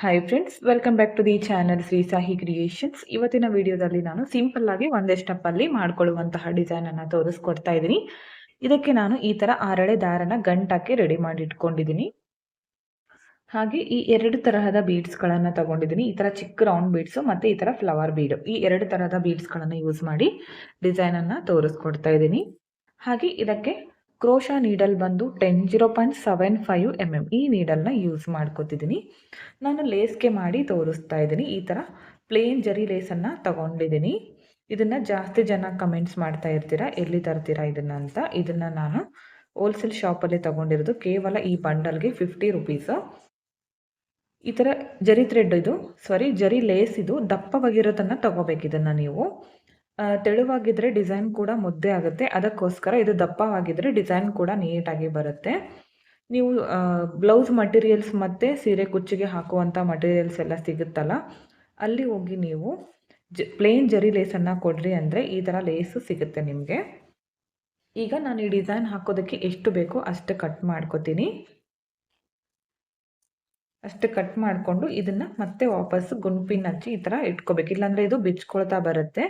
Hi friends welcome back to the channel Shri Sahi creations ಇವತ್ತಿನ ವಿಡಿಯೋದಲ್ಲಿ ನಾನು simple ಆಗಿ ಒಂದೇ ಸ್ಟೆಪ್ಪಲ್ಲಿ ಮಾಡ್ಕೊಳ್ಳುವಂತಹ ಡಿಸೈನನ್ನು ತೋರಿಸ್ಕೊಡ್ತಾ ಇದ್ದೀನಿ. ಇದಕ್ಕೆ ನಾನು ಈ ಥರ ಆರಳೆ ದಾರನ ಗಂಟಾಕಿ ರೆಡಿ ಮಾಡಿ ಇಟ್ಕೊಂಡಿದ್ದೀನಿ ಹಾಗೆ ಈ ಎರಡು ತರಹದ ಬೀಡ್ಸ್ಗಳನ್ನು ತಗೊಂಡಿದ್ದೀನಿ. ಈ ಥರ ಚಿಕ್ಕ ರೌಂಡ್ ಬೀಡ್ಸು ಮತ್ತು ಈ ಥರ ಫ್ಲವರ್ ಬೀಡು ಈ ಎರಡು ತರಹದ ಬೀಡ್ಸ್ಗಳನ್ನು ಯೂಸ್ ಮಾಡಿ ಡಿಸೈನನ್ನು ತೋರಿಸ್ಕೊಡ್ತಾ ಇದ್ದೀನಿ. ಹಾಗೆ ಇದಕ್ಕೆ ಕ್ರೋಶಾ ನೀಡಲ್ ಬಂದು ten zero point seven five M M ಈ ನೀಡಲ್ನ ಯೂಸ್ ಮಾಡ್ಕೋತಿದ್ದೀನಿ ನಾನು ಲೇಸ್ಗೆ ಮಾಡಿ ತೋರಿಸ್ತಾ ಇದ್ದೀನಿ ಈ ಥರ ಪ್ಲೇನ್ ಜರಿ ಲೇಸನ್ನು ತಗೊಂಡಿದ್ದೀನಿ ಇದನ್ನು ಜಾಸ್ತಿ ಜನ ಕಮೆಂಟ್ಸ್ ಮಾಡ್ತಾ ಇರ್ತೀರಾ, ಎಲ್ಲಿ ತರ್ತೀರಾ ಇದನ್ನು ಅಂತ. ಇದನ್ನು ನಾನು ಹೋಲ್ಸೇಲ್ ಶಾಪಲ್ಲಿ ತೊಗೊಂಡಿರೋದು. ಕೇವಲ ಈ ಬಂಡಲ್ಗೆ ಫಿಫ್ಟಿ ರುಪೀಸು ಈ ಥರ ಜರಿ ಥ್ರೆಡ್ ಇದು. ಸಾರಿ ಜರಿ ಲೇಸ್ ಇದು. ದಪ್ಪವಾಗಿರೋದನ್ನು ತಗೋಬೇಕು ಇದನ್ನು ನೀವು. ತೆಳುವಾಗಿದ್ದರೆ ಡಿಸೈನ್ ಕೂಡ ಮುದ್ದೆ ಆಗುತ್ತೆ. ಅದಕ್ಕೋಸ್ಕರ ಇದು ದಪ್ಪವಾಗಿದ್ದರೆ ಡಿಸೈನ್ ಕೂಡ ನೀಟಾಗಿ ಬರುತ್ತೆ. ನೀವು ಬ್ಲೌಸ್ ಮಟೀರಿಯಲ್ಸ್ ಮತ್ತು ಸೀರೆ ಕುಚ್ಚಿಗೆ ಹಾಕುವಂಥ ಮಟೀರಿಯಲ್ಸ್ ಎಲ್ಲ ಸಿಗುತ್ತಲ್ಲ, ಅಲ್ಲಿ ಹೋಗಿ ನೀವು ಜ ಪ್ಲೇನ್ ಜರಿ ಲೇಸನ್ನು ಕೊಡ್ರಿ ಅಂದರೆ ಈ ಥರ ಲೇಸು ಸಿಗುತ್ತೆ ನಿಮಗೆ. ಈಗ ನಾನು ಈ ಡಿಸೈನ್ ಹಾಕೋದಕ್ಕೆ ಎಷ್ಟು ಬೇಕೋ ಅಷ್ಟು ಕಟ್ ಮಾಡ್ಕೋತೀನಿ. ಅಷ್ಟು ಕಟ್ ಮಾಡಿಕೊಂಡು ಇದನ್ನು ಮತ್ತೆ ವಾಪಸ್ ಗುಂಪಿನ ಹಚ್ಚಿ ಈ ಥರ ಇಟ್ಕೋಬೇಕು. ಇಲ್ಲಾಂದರೆ ಇದು ಬಿಚ್ಕೊಳ್ತಾ ಬರುತ್ತೆ.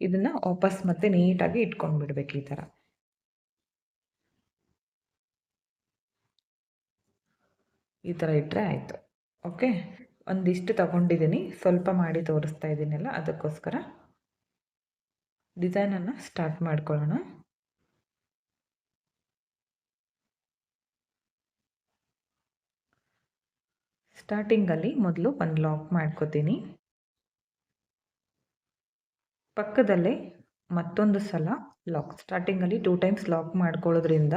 ಇದನ್ನ ವಾಪಸ್ ಮತ್ತೆ ನೀಟಾಗಿ ಇಟ್ಕೊಂಡು ಬಿಡ್ಬೇಕು ಈ ಥರ ಈ ಥರ ಇಟ್ಟರೆ ಆಯಿತು. ಓಕೆ? ಒಂದಿಷ್ಟು ತಗೊಂಡಿದ್ದೀನಿ ಸ್ವಲ್ಪ ಮಾಡಿ ತೋರಿಸ್ತಾ ಇದ್ದೀನಲ್ಲ ಅದಕ್ಕೋಸ್ಕರ. ಡಿಸೈನನ್ನು ಸ್ಟಾರ್ಟ್ ಮಾಡ್ಕೊಳ್ಳೋಣ. ಸ್ಟಾರ್ಟಿಂಗಲ್ಲಿ ಮೊದಲು ಒಂದು ಲಾಕ್ ಮಾಡ್ಕೋತೀನಿ. ಪಕ್ಕದಲ್ಲೇ ಮತ್ತೊಂದು ಸಲ ಲಾಕ್ ಸ್ಟಾರ್ಟಿಂಗಲ್ಲಿ ಟೂ ಟೈಮ್ಸ್ ಲಾಕ್ ಮಾಡ್ಕೊಳ್ಳೋದ್ರಿಂದ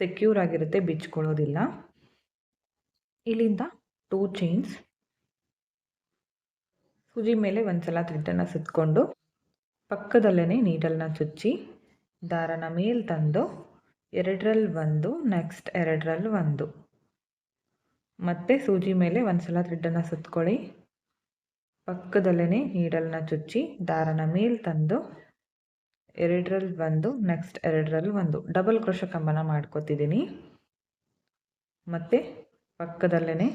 ಸೆಕ್ಯೂರ್ ಆಗಿರುತ್ತೆ, ಬಿಚ್ಕೊಳ್ಳೋದಿಲ್ಲ. ಇಲ್ಲಿಂದ ಟೂ ಚೈನ್ಸ್ ಸೂಜಿ ಮೇಲೆ ಒಂದು ಸಲ ಥ್ರೆಡ್ಡನ್ನು ಸುತ್ತಕೊಂಡು ಪಕ್ಕದಲ್ಲೇ ನೀಡಲ್ನ ಚುಚ್ಚಿ ದಾರನ ಮೇಲೆ ತಂದು ಎರಡರಲ್ಲಿ ಒಂದು ನೆಕ್ಸ್ಟ್ ಎರಡರಲ್ಲಿ ಒಂದು. ಮತ್ತೆ ಸೂಜಿ ಮೇಲೆ ಒಂದು ಸಲ ಥ್ರೆಡ್ಡನ್ನು ಸುತ್ಕೊಳ್ಳಿ. ಪಕ್ಕದಲ್ಲೇ ನೀಡಲ್ನ ಚುಚ್ಚಿ ದಾರನ ಮೇಲೆ ತಂದು ಎರಡರಲ್ಲಿ ಒಂದು ನೆಕ್ಸ್ಟ್ ಎರಡರಲ್ಲಿ ಒಂದು. ಡಬಲ್ ಕ್ರೋಶ ಕಂಬನ ಮಾಡ್ಕೋತಿದ್ದೀನಿ ಮತ್ತು ಪಕ್ಕದಲ್ಲೇ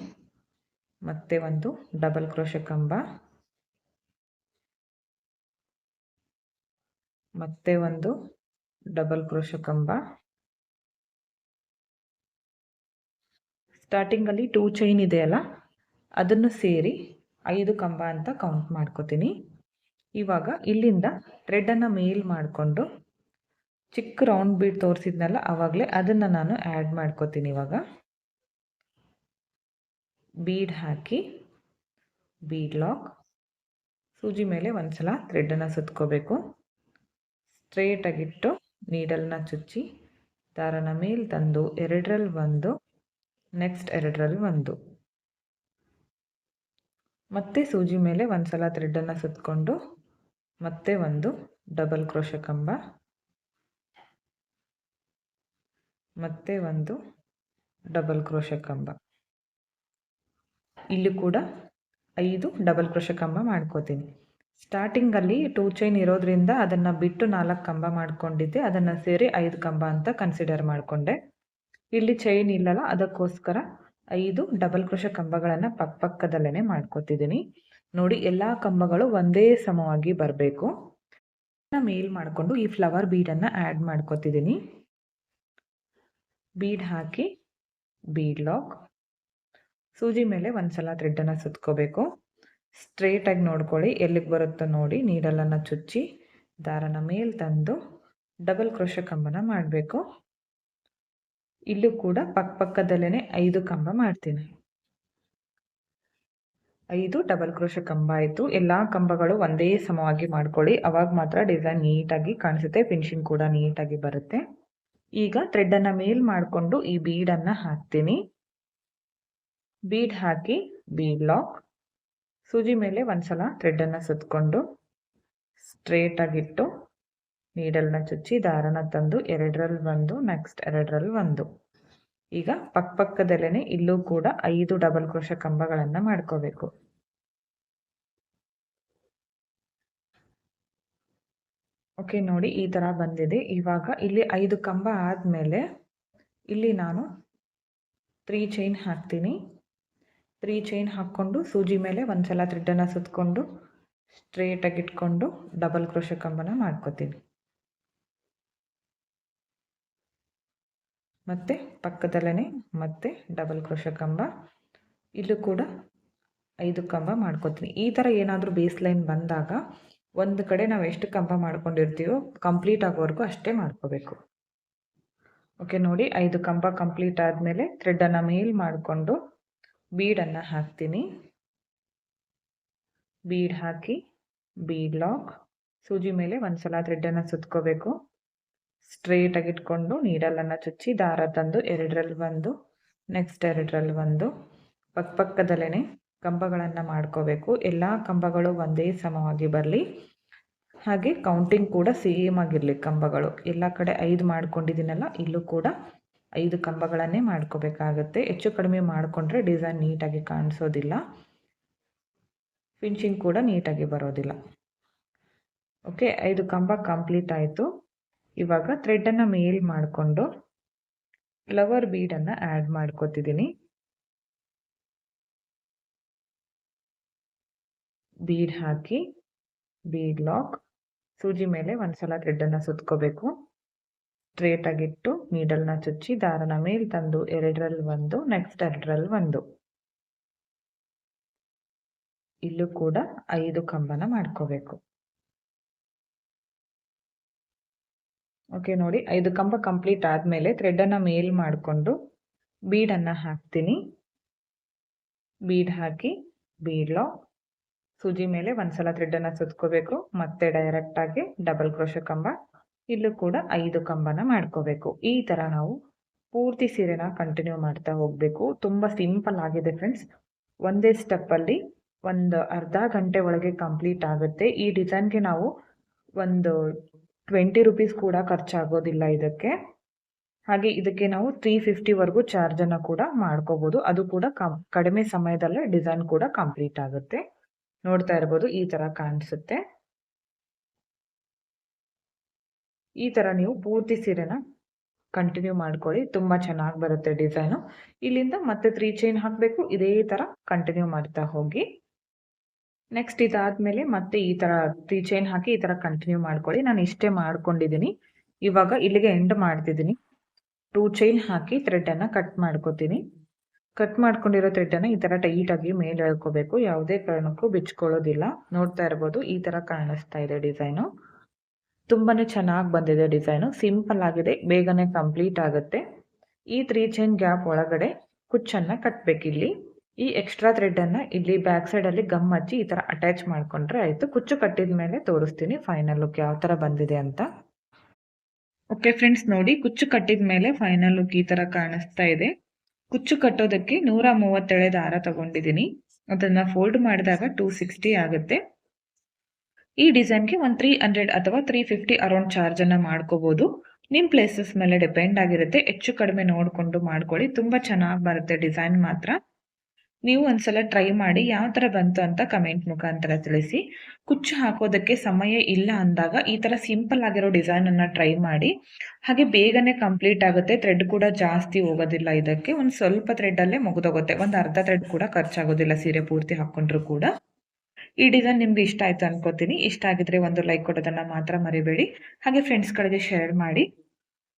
ಮತ್ತೆ ಒಂದು ಡಬಲ್ ಕ್ರೋಶ ಕಂಬ. ಮತ್ತೆ ಒಂದು ಡಬಲ್ ಕ್ರೋಶ ಕಂಬ. ಸ್ಟಾರ್ಟಿಂಗಲ್ಲಿ ಟೂ ಚೈನ್ ಇದೆಯಲ್ಲ ಅದನ್ನು ಸೇರಿ ಐದು ಕಂಬ ಅಂತ ಕೌಂಟ್ ಮಾಡ್ಕೋತೀನಿ. ಇವಾಗ ಇಲ್ಲಿಂದ ಥ್ರೆಡನ್ನು ಮೇಲ್ ಮಾಡಿಕೊಂಡು ಚಿಕ್ಕ ರೌಂಡ್ ಬೀಡ್ ತೋರಿಸಿದ್ನಲ್ಲ ಆವಾಗಲೇ ಅದನ್ನು ನಾನು ಆ್ಯಡ್ ಮಾಡ್ಕೋತೀನಿ ಇವಾಗ. ಬೀಡ್ ಹಾಕಿ ಬೀಡ್ ಲಾಕ್ ಸೂಜಿ ಮೇಲೆ ಒಂದು ಸಲ ಥ್ರೆಡನ್ನು ಸುತ್ಕೋಬೇಕು. ಸ್ಟ್ರೇಟಾಗಿಟ್ಟು ನೀಡಲ್ನ ಚುಚ್ಚಿ, ದಾರನ ಮೇಲೆ ತಂದು ಎರಡರಲ್ಲಿ ಒಂದು ನೆಕ್ಸ್ಟ್ ಎರಡರಲ್ಲಿ ಒಂದು. ಮತ್ತೆ ಸೂಜಿ ಮೇಲೆ ಒಂದು ಸಲ ಥ್ರೆಡ್ಡನ್ನು ಸುತ್ತಕೊಂಡು ಮತ್ತೆ ಒಂದು ಡಬಲ್ ಕ್ರೋಶ ಕಂಬ. ಮತ್ತೆ ಒಂದು ಡಬಲ್ ಕ್ರೋಶ ಕಂಬ. ಇಲ್ಲಿ ಕೂಡ ಐದು ಡಬಲ್ ಕ್ರೋಶ ಕಂಬ ಮಾಡ್ಕೋತೀನಿ. ಸ್ಟಾರ್ಟಿಂಗಲ್ಲಿ ಟೂ ಚೈನ್ ಇರೋದ್ರಿಂದ ಅದನ್ನು ಬಿಟ್ಟು ನಾಲ್ಕು ಕಂಬ ಮಾಡ್ಕೊಂಡಿದ್ದೆ. ಅದನ್ನು ಸೇರಿ ಐದು ಕಂಬ ಅಂತ ಕನ್ಸಿಡರ್ ಮಾಡಿಕೊಂಡೆ. ಇಲ್ಲಿ ಚೈನ್ ಇಲ್ಲಲ್ಲ, ಅದಕ್ಕೋಸ್ಕರ ಐದು ಡಬಲ್ ಕ್ರೋಶ ಕಂಬಗಳನ್ನು ಪಕ್ಕ ಪಕ್ಕದಲ್ಲೇ ಮಾಡ್ಕೊತಿದ್ದೀನಿ ನೋಡಿ, ಎಲ್ಲ ಕಂಬಗಳು ಒಂದೇ ಸಮವಾಗಿ ಬರಬೇಕು. ಮೇಲ್ ಮಾಡಿಕೊಂಡು ಈ ಫ್ಲವರ್ ಬೀಡನ್ನು ಆ್ಯಡ್ ಮಾಡ್ಕೋತಿದ್ದೀನಿ ಬೀಡ್ ಹಾಕಿ ಬೀಡ್ ಲಾಕ್ ಸೂಜಿ ಮೇಲೆ ಒಂದ್ಸಲ ಥ್ರೆಡ್ಡನ್ನು ಸುತ್ಕೋಬೇಕು. ಸ್ಟ್ರೇಟಾಗಿ ನೋಡ್ಕೊಳ್ಳಿ, ಎಲ್ಲಿಗೆ ಬರುತ್ತೋ ನೋಡಿ ನೀಡಲನ್ನು ಚುಚ್ಚಿ, ದಾರನ ಮೇಲೆ ತಂದು ಡಬಲ್ ಕ್ರೋಶ ಕಂಬನ ಮಾಡಬೇಕು. ಇಲ್ಲೂ ಕೂಡ ಪಕ್ಕ ಪಕ್ಕದಲ್ಲೇ ಐದು ಕಂಬ ಮಾಡ್ತೀನಿ. ಐದು ಡಬಲ್ ಕ್ರೋಶ ಕಂಬ ಆಯಿತು. ಎಲ್ಲ ಕಂಬಗಳು ಒಂದೇ ಸಮವಾಗಿ ಮಾಡ್ಕೊಳ್ಳಿ. ಅವಾಗ ಮಾತ್ರ ಡಿಸೈನ್ ನೀಟಾಗಿ ಕಾಣಿಸುತ್ತೆ. ಫಿನಿಶಿಂಗ್ ಕೂಡ ನೀಟಾಗಿ ಬರುತ್ತೆ. ಈಗ ಥ್ರೆಡ್ಡನ್ನು ಮೇಲ್ ಮಾಡಿಕೊಂಡು ಈ ಬೀಡನ್ನು ಹಾಕ್ತೀನಿ. ಬೀಡ್ ಹಾಕಿ ಬೀಡ್ ಲಾಕ್ ಸೂಜಿ ಮೇಲೆ ಒಂದ್ಸಲ ಥ್ರೆಡ್ಡನ್ನು ಸುತ್ತಕೊಂಡು ಸ್ಟ್ರೇಟಾಗಿಟ್ಟು ನೀಡಲ್ನ ಚುಚ್ಚಿ ದಾರನ ತಂದು ಎರಡರಲ್ಲಿ ಒಂದು ನೆಕ್ಸ್ಟ್ ಎರಡರಲ್ಲಿ ಒಂದು. ಈಗ ಪಕ್ಕಪಕ್ಕದಲ್ಲೇ ಇಲ್ಲೂ ಕೂಡ ಐದು ಡಬಲ್ ಕ್ರೋಶ ಕಂಬಗಳನ್ನು ಮಾಡ್ಕೋಬೇಕು. ಓಕೆ ನೋಡಿ ಈ ಥರ ಬಂದಿದೆ. ಇವಾಗ ಇಲ್ಲಿ ಐದು ಕಂಬ ಆದಮೇಲೆ ಇಲ್ಲಿ ನಾನು ತ್ರೀ ಚೈನ್ ಹಾಕ್ತೀನಿ. ತ್ರೀ ಚೈನ್ ಹಾಕ್ಕೊಂಡು ಸೂಜಿ ಮೇಲೆ ಒಂದು ಸಲ ಥ್ರೆಡ್ಡನ್ನು ಸುತ್ತಕೊಂಡು ಸ್ಟ್ರೇಟಾಗಿ ಇಟ್ಕೊಂಡು ಡಬಲ್ ಕ್ರೋಶ ಕಂಬನ ಮಾಡ್ಕೋತೀನಿ. ಮತ್ತು ಪಕ್ಕದಲ್ಲೇ ಮತ್ತೆ ಡಬಲ್ ಕ್ರೋಶ ಕಂಬ. ಇಲ್ಲೂ ಕೂಡ ಐದು ಕಂಬ ಮಾಡ್ಕೋತೀನಿ ಈ ಥರ ಏನಾದರೂ ಬೇಸ್ ಲೈನ್ ಬಂದಾಗ ಒಂದು ಕಡೆ ನಾವು ಎಷ್ಟು ಕಂಬ ಮಾಡ್ಕೊಂಡಿರ್ತೀವೋ ಕಂಪ್ಲೀಟ್ ಆಗೋವರೆಗೂ ಅಷ್ಟೇ ಮಾಡ್ಕೋಬೇಕು. ಓಕೆ ನೋಡಿ ಐದು ಕಂಬ ಕಂಪ್ಲೀಟ್ ಆದಮೇಲೆ ಥ್ರೆಡ್ಡನ್ನು ಮೇಲ್ ಮಾಡಿಕೊಂಡು ಬೀಡನ್ನು ಹಾಕ್ತೀನಿ. ಬೀಡ್ ಹಾಕಿ ಬೀಡ್ ಲಾಕ್ ಸೂಜಿ ಮೇಲೆ ಒಂದು ಸಲ ಥ್ರೆಡ್ಡನ್ನು ಸುತ್ಕೋಬೇಕು. ಸ್ಟ್ರೇಟಾಗಿ ಇಟ್ಕೊಂಡು ನೀಡಲನ್ನು ಚುಚ್ಚಿ ದಾರ ತಂದು ಎರಡರಲ್ಲಿ ಒಂದು ನೆಕ್ಸ್ಟ್ ಎರಡರಲ್ಲಿ ಒಂದು. ಪಕ್ಕದಲ್ಲೇ ಕಂಬಗಳನ್ನು ಮಾಡ್ಕೋಬೇಕು. ಎಲ್ಲ ಕಂಬಗಳು ಒಂದೇ ಸಮವಾಗಿ ಬರಲಿ. ಹಾಗೆ ಕೌಂಟಿಂಗ್ ಕೂಡ ಸೇಮ್ ಆಗಿರಲಿ ಕಂಬಗಳು. ಎಲ್ಲ ಕಡೆ ಐದು ಮಾಡ್ಕೊಂಡಿದ್ದೀನಲ್ಲ, ಇಲ್ಲೂ ಕೂಡ ಐದು ಕಂಬಗಳನ್ನೇ ಮಾಡ್ಕೋಬೇಕಾಗುತ್ತೆ. ಹೆಚ್ಚು ಕಡಿಮೆ ಮಾಡಿಕೊಂಡ್ರೆ ಡಿಸೈನ್ ನೀಟಾಗಿ ಕಾಣಿಸೋದಿಲ್ಲ. ಫಿನಿಶಿಂಗ್ ಕೂಡ ನೀಟಾಗಿ ಬರೋದಿಲ್ಲ. ಓಕೆ ಐದು ಕಂಬ ಕಂಪ್ಲೀಟ್ ಆಯಿತು. ಇವಾಗ ಥ್ರೆಡ್ಡನ್ನು ಮೇಲ್ ಮಾಡಿಕೊಂಡು ಫ್ಲವರ್ ಬೀಡನ್ನು ಆ್ಯಡ್ ಮಾಡ್ಕೋತಿದ್ದೀನಿ ಬೀಡ್ ಹಾಕಿ ಬೀಡ್ ಲಾಕ್ ಸೂಜಿ ಮೇಲೆ ಒಂದ್ಸಲ ಥ್ರೆಡ್ಡನ್ನು ಸುತ್ಕೋಬೇಕು. ಸ್ಟ್ರೇಟಾಗಿಟ್ಟು ನೀಡಲ್ನ ಚುಚ್ಚಿ, ದಾರನ ಮೇಲೆ ತಂದು ಎರಡರಲ್ಲಿ ಒಂದು ನೆಕ್ಸ್ಟ್ ಎರಡರಲ್ಲಿ ಒಂದು. ಇಲ್ಲೂ ಕೂಡ ಐದು ಕಂಬನ ಮಾಡ್ಕೋಬೇಕು. ಓಕೆ ನೋಡಿ, ಐದು ಕಂಬ ಕಂಪ್ಲೀಟ್ ಆದಮೇಲೆ ಥ್ರೆಡ್ಡನ್ನು ಮೇಲ್ ಮಾಡಿಕೊಂಡು ಬೀಡನ್ನು ಹಾಕ್ತೀನಿ. ಬೀಡ್ ಹಾಕಿ ಬೀಡ್ ಲಾಕ್ ಸೂಜಿ ಮೇಲೆ ಒಂದ್ಸಲ ಥ್ರೆಡ್ಡನ್ನು ಸುತ್ಕೋಬೇಕು, ಮತ್ತೆ ಡೈರೆಕ್ಟಾಗಿ ಡಬಲ್ ಕ್ರೋಶ ಕಂಬ, ಇಲ್ಲೂ ಕೂಡ ಐದು ಕಂಬನ ಮಾಡ್ಕೋಬೇಕು. ಈ ಥರ ನಾವು ಪೂರ್ತಿ ಸೀರೆನ ಕಂಟಿನ್ಯೂ ಮಾಡ್ತಾ ಹೋಗಬೇಕು. ತುಂಬ ಸಿಂಪಲ್ ಆಗಿದೆ ಫ್ರೆಂಡ್ಸ್ ಒಂದೇ ಸ್ಟೆಪ್ಪಲ್ಲಿ ಒಂದು ಅರ್ಧ ಗಂಟೆ ಒಳಗೆ ಕಂಪ್ಲೀಟ್ ಆಗುತ್ತೆ. ಈ ಡಿಸೈನ್ಗೆ ನಾವು ಒಂದು ಟ್ವೆಂಟಿ ರುಪೀಸ್ ಕೂಡ ಖರ್ಚಾಗೋದಿಲ್ಲ ಇದಕ್ಕೆ. ಹಾಗೆ ಇದಕ್ಕೆ ನಾವು ತ್ರೀ ಫಿಫ್ಟಿವರೆಗೂ ಚಾರ್ಜನ್ನು ಕೂಡ ಮಾಡ್ಕೋಬೋದು. ಅದು ಕೂಡ ಕಮ್, ಕಡಿಮೆ ಸಮಯದಲ್ಲೇ ಡಿಸೈನ್ ಕೂಡ ಕಂಪ್ಲೀಟ್ ಆಗುತ್ತೆ. ನೋಡ್ತಾ ಇರ್ಬೋದು, ಈ ಥರ ಕಾಣಿಸುತ್ತೆ. ಈ ಥರ ನೀವು ಪೂರ್ತಿ ಸೀರೆನ ಕಂಟಿನ್ಯೂ ಮಾಡ್ಕೊಳ್ಳಿ. ತುಂಬ ಚೆನ್ನಾಗಿ ಬರುತ್ತೆ ಡಿಸೈನು ಇಲ್ಲಿಂದ ಮತ್ತೆ ತ್ರೀ ಚೈನ್ ಹಾಕಬೇಕು. ಇದೇ ಥರ ಕಂಟಿನ್ಯೂ ಮಾಡ್ತಾ ಹೋಗಿ. ನೆಕ್ಸ್ಟ್ ಇದಾದ್ಮೇಲೆ ಮತ್ತೆ ಈ ತರ ತ್ರೀ ಚೈನ್ ಹಾಕಿ ಈ ತರ ಕಂಟಿನ್ಯೂ ಮಾಡ್ಕೊಳ್ಳಿ. ನಾನು ಇಷ್ಟೇ ಮಾಡ್ಕೊಂಡಿದ್ದೀನಿ ಇವಾಗ ಇಲ್ಲಿಗೆ ಎಂಡ್ ಮಾಡ್ತಿದ್ದೀನಿ ಟೂ ಚೈನ್ ಹಾಕಿ ಥ್ರೆಡ್ ಅನ್ನ ಕಟ್ ಮಾಡ್ಕೋತೀನಿ. ಕಟ್ ಮಾಡ್ಕೊಂಡಿರೋ ಥ್ರೆಡ್ಡನ್ನು ಈ ಥರ ಟೈಟಾಗಿ ಮೇಲೆ ಎಳ್ಕೋಬೇಕು. ಯಾವುದೇ ಕಾರಣಕ್ಕೂ ಬಿಚ್ಕೊಳ್ಳೋದಿಲ್ಲ. ನೋಡ್ತಾ ಇರ್ಬೋದು, ಈ ಥರ ಕಾಣಿಸ್ತಾ ಇದೆ ಡಿಸೈನು ತುಂಬಾ ಚೆನ್ನಾಗಿ ಬಂದಿದೆ ಡಿಸೈನು ಸಿಂಪಲ್ ಆಗಿದೆ, ಬೇಗನೆ ಕಂಪ್ಲೀಟ್ ಆಗುತ್ತೆ. ಈ ತ್ರೀ ಚೈನ್ ಗ್ಯಾಪ್ ಒಳಗಡೆ ಕುಚ್ಚನ್ನು ಕಟ್ಟಬೇಕಿಲ್ಲಿ ಈ ಎಕ್ಸ್ಟ್ರಾ ಥ್ರೆಡ್ಡನ್ನು ಇಲ್ಲಿ ಬ್ಯಾಕ್ ಸೈಡಲ್ಲಿ ಗಮ್ ಹಚ್ಚಿ ಈ ಥರ ಅಟ್ಯಾಚ್ ಮಾಡ್ಕೊಂಡ್ರೆ ಆಯಿತು. ಕುಚ್ಚು ಕಟ್ಟಿದ ಮೇಲೆ ತೋರಿಸ್ತೀನಿ ಫೈನಲ್ ಲುಕ್ ಯಾವ ಥರ ಬಂದಿದೆ ಅಂತ. ಓಕೆ ಫ್ರೆಂಡ್ಸ್ ನೋಡಿ ಕುಚ್ಚು ಕಟ್ಟಿದ ಮೇಲೆ ಫೈನಲ್ ಲುಕ್ ಈ ಥರ ಕಾಣಿಸ್ತಾ ಇದೆ. ಕುಚ್ಚು ಕಟ್ಟೋದಕ್ಕೆ ನೂರ ಮೂವತ್ತೇಳೆ ದಾರ ತಗೊಂಡಿದ್ದೀನಿ. ಅದನ್ನ ಫೋಲ್ಡ್ ಮಾಡಿದಾಗ ಟೂ ಸಿಕ್ಸ್ಟಿ ಆಗುತ್ತೆ. ಈ ಡಿಸೈನ್ಗೆ ಒಂದು ತ್ರೀ ಹಂಡ್ರೆಡ್ ಅಥವಾ ತ್ರೀ ಫಿಫ್ಟಿ ಅರೌಂಡ್ ಚಾರ್ಜನ್ನು ಮಾಡ್ಕೋಬಹುದು ನಿಮ್ಮ ಪ್ಲೇಸಸ್ ಮೇಲೆ ಡಿಪೆಂಡ್ ಆಗಿರುತ್ತೆ. ಹೆಚ್ಚು ಕಡಿಮೆ ನೋಡಿಕೊಂಡು ಮಾಡ್ಕೊಳ್ಳಿ. ತುಂಬ ಚೆನ್ನಾಗಿ ಬರುತ್ತೆ ಡಿಸೈನ್ ಮಾತ್ರ. ನೀವು ಒಂದ್ಸಲ ಟ್ರೈ ಮಾಡಿ ಯಾವ ಥರ ಬಂತು ಅಂತ ಕಮೆಂಟ್ ಮುಖಾಂತರ ತಿಳಿಸಿ. ಕುಚ್ಚು ಹಾಕೋದಕ್ಕೆ ಸಮಯ ಇಲ್ಲ ಅಂದಾಗ ಈ ಥರ ಸಿಂಪಲ್ ಆಗಿರೋ ಡಿಸೈನನ್ನು ಟ್ರೈ ಮಾಡಿ. ಹಾಗೆ ಬೇಗನೆ ಕಂಪ್ಲೀಟ್ ಆಗುತ್ತೆ ಥ್ರೆಡ್ ಕೂಡ ಜಾಸ್ತಿ ಹೋಗೋದಿಲ್ಲ ಇದಕ್ಕೆ. ಒಂದು ಸ್ವಲ್ಪ ಥ್ರೆಡ್ಡಲ್ಲೇ ಮುಗಿದೋಗುತ್ತೆ. ಒಂದು ಅರ್ಧ ಥ್ರೆಡ್ ಕೂಡ ಖರ್ಚಾಗೋದಿಲ್ಲ ಸೀರೆ ಪೂರ್ತಿ ಹಾಕ್ಕೊಂಡ್ರು ಕೂಡ. ಈ ಡಿಸೈನ್ ನಿಮ್ಗೆ ಇಷ್ಟ ಆಯ್ತು ಅನ್ಕೋತೀನಿ. ಇಷ್ಟ ಆಗಿದ್ರೆ ಒಂದು ಲೈಕ್ ಕೊಡೋದನ್ನ ಮಾತ್ರ ಮರಿಬೇಡಿ. ಹಾಗೆ ಫ್ರೆಂಡ್ಸ್ಗಳಿಗೆ ಶೇರ್ ಮಾಡಿ.